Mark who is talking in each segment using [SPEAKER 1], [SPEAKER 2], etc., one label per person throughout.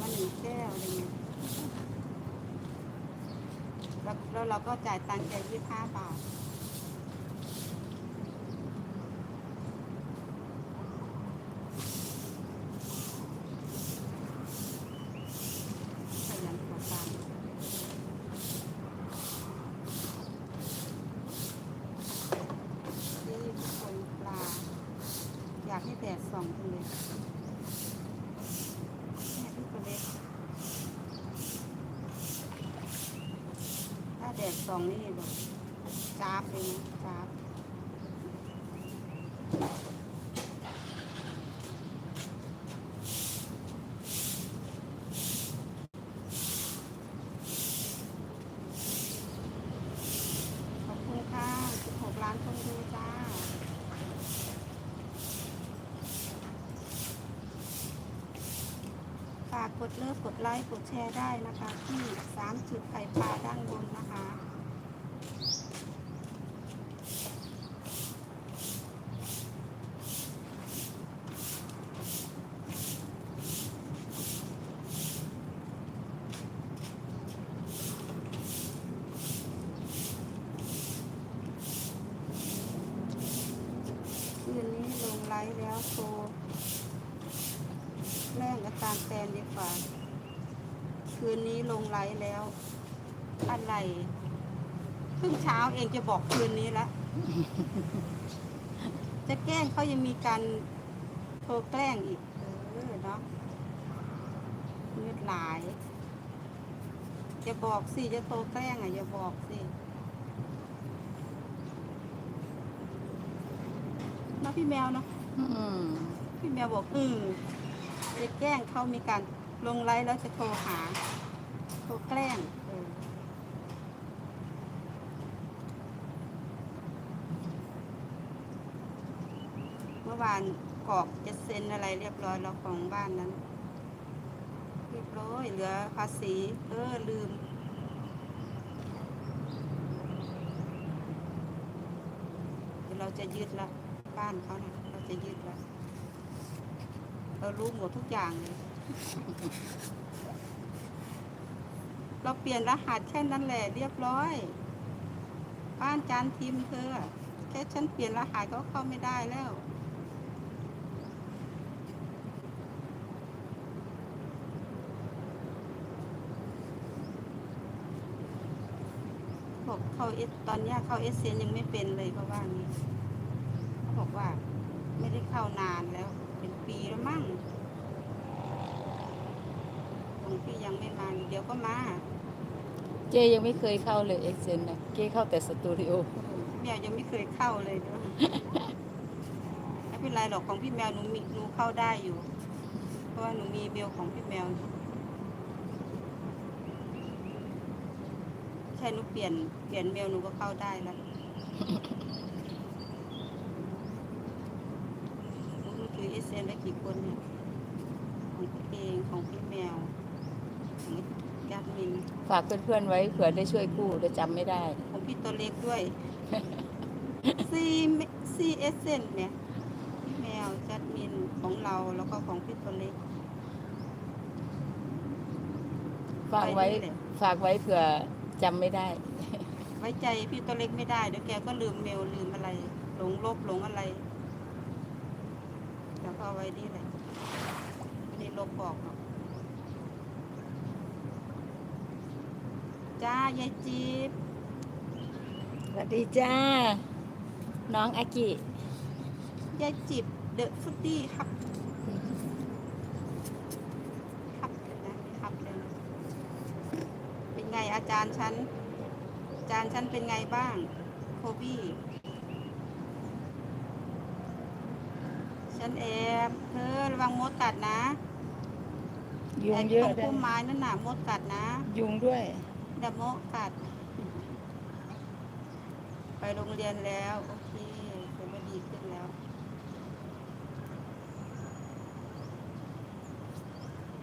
[SPEAKER 1] มาหนึ่งแก้วอะไรเงี้ยแล้วแล้วเราก็จ่ายตังค์แกยี่ห้าบาทอยากให้แดดส่องเลยแม่พี่ตัวเล็ก ถ้าแดด สองนี่แบบจ้าบเลยนะจ้าบขอบคุณค่ะ16ล้านคนดูจ้า ฝากกดเลิฟกดไลค์ กดแชร์ได้นะคะ ที่สามจุดไข่ปลาด้านบนนะคะ คืนนี้ลงไลฟ์แล้วโชว์แม่งกับตามแฟนดีกว่า คืนนี้ลงไลฟ์แล้ว อะไรเพิ่งเช้าเองจะบอกคืนนี้ล้วจะแกล้งเขายังมีการโทรแกล้งอีก เออเนาะมืดหลาย จะบอกสิ จะโทรแกล้งอะอย่าบอกสิ นาะพี่แมวเนาะ
[SPEAKER 2] อืม
[SPEAKER 1] พี่แมวบอกอืมจะแกล้งเขามีการลงไลฟ์แล้วจะโทรหาโทรแกล้งเออเมื่อวานกรอกจะเซ็นอะไรเรียบร้อยแล้วของบ้านนั้น เรียบร้อยเหลือภาษี เออลืมเดี๋ยวเราจะยึดละ บ้านเขานะเราจะยึดละเรารู้หมดทุกอย่างเลย เราเปลี่ยนรหัสแค่นั้นแหละเรียบร้อย บ้านจานทีมเธอ แค่ฉันเปลี่ยนรหัสก็เข้าไม่ได้แล้วบอกเขาเอสตอนนี้เข้าเอสเซนยังไม่เป็นเลยเขาะว่างี้ บอกว่า ไม่ได้เข้านานแล้ว เป็นปีแล้วมั้งของพี่ยังไม่มาเดี๋ยวก็มา
[SPEAKER 2] เจยังไม่เคยเข้าเลยเอ็กเซนนะเจเข้าแต่สตูดิโอ
[SPEAKER 1] แมวยังไม่เคยเข้าเลยด้วยไม่เป็นไรหรอกของพี่แมวหนูมีหนูเข้าได้อยู่ เพราะว่าหนูมีเบลของพี่แมวอยู่ใช่หนูเปลี่ยนเปลี่ยนเมลหนูก็เข้าได้แล้วหนูถือ เอสเอ็นได้กี่คนเนี่ยของพี่เองของพี่แมวของแกดมิน
[SPEAKER 2] ฝากเพื่อนๆไว้เผื่อได้ช่วยกู้แต่จำไม่ได้
[SPEAKER 1] ของพี่ตัวเล็กด้วย ซีซีเอสเซนเนี่ยพี่แมวจัดมินของเราแล้วก็ของพี่ตัวเล็ก
[SPEAKER 2] ฝากไว้
[SPEAKER 1] ไปนี่แหละ
[SPEAKER 2] ฝากไว้เผื่อจำไม่ได้
[SPEAKER 1] ไว้ใจพี่ตัวเล็กไม่ได้เดี๋ยวแกก็ลืมเมลลืมอะไร หลงลบหลงอะไร แล้วก็เอาไว้นี่แหละไม่ได้ลบบอกหรอกจ้ายายจี๊บ
[SPEAKER 2] สวัสดีจ้า น้องอากิ
[SPEAKER 1] ยายจิบเดอะฟุตตี้ครับ ครับนะครับเลยนะเป็นไงอาจารย์ฉัน อาจารย์ฉันเป็นไงบ้าง โคบี้ ฉันแอบเธอระวังมดกัดนะ
[SPEAKER 2] ยุง
[SPEAKER 1] ไอ้
[SPEAKER 2] เยอะ
[SPEAKER 1] ตรง
[SPEAKER 2] ด้ว
[SPEAKER 1] พุ่ม
[SPEAKER 2] ย
[SPEAKER 1] ไม้นั่นน่ะมดกัดนะ
[SPEAKER 2] ยุงด้วย
[SPEAKER 1] เดี๋ยวมดกัด ไปโรงเรียนแล้ว โอเคถือว่าดีขึ้นแล้ว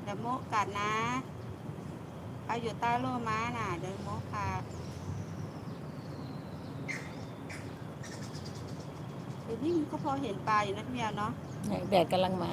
[SPEAKER 1] เดี๋ยวโมกัดนะเอาอยู่ใต้โลม้าน่ะ เดี๋ยวโมกัดเดี๋ยวนี้มันก็พอเห็นปลาอยู่นะพี่แมวเนาะ
[SPEAKER 2] แดดกำลังมา